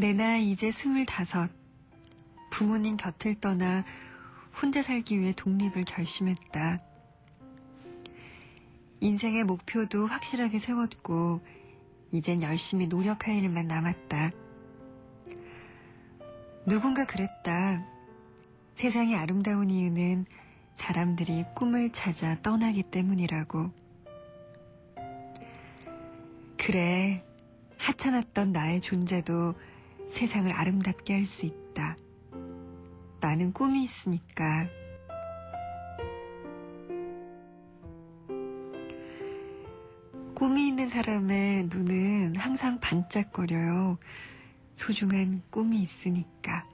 내 나이 이제 스물다섯. 부모님 곁을 떠나 혼자 살기 위해 독립을 결심했다. 인생의 목표도 확실하게 세웠고, 이젠 열심히 노력할 일만 남았다. 누군가 그랬다. 세상이 아름다운 이유는 사람들이 꿈을 찾아 떠나기 때문이라고. 그래, 하찮았던 나의 존재도 세상을 아름답게 할 수 있다. 나는 꿈이 있으니까. 꿈이 있는 사람의 눈은 항상 반짝거려요. 소중한 꿈이 있으니까.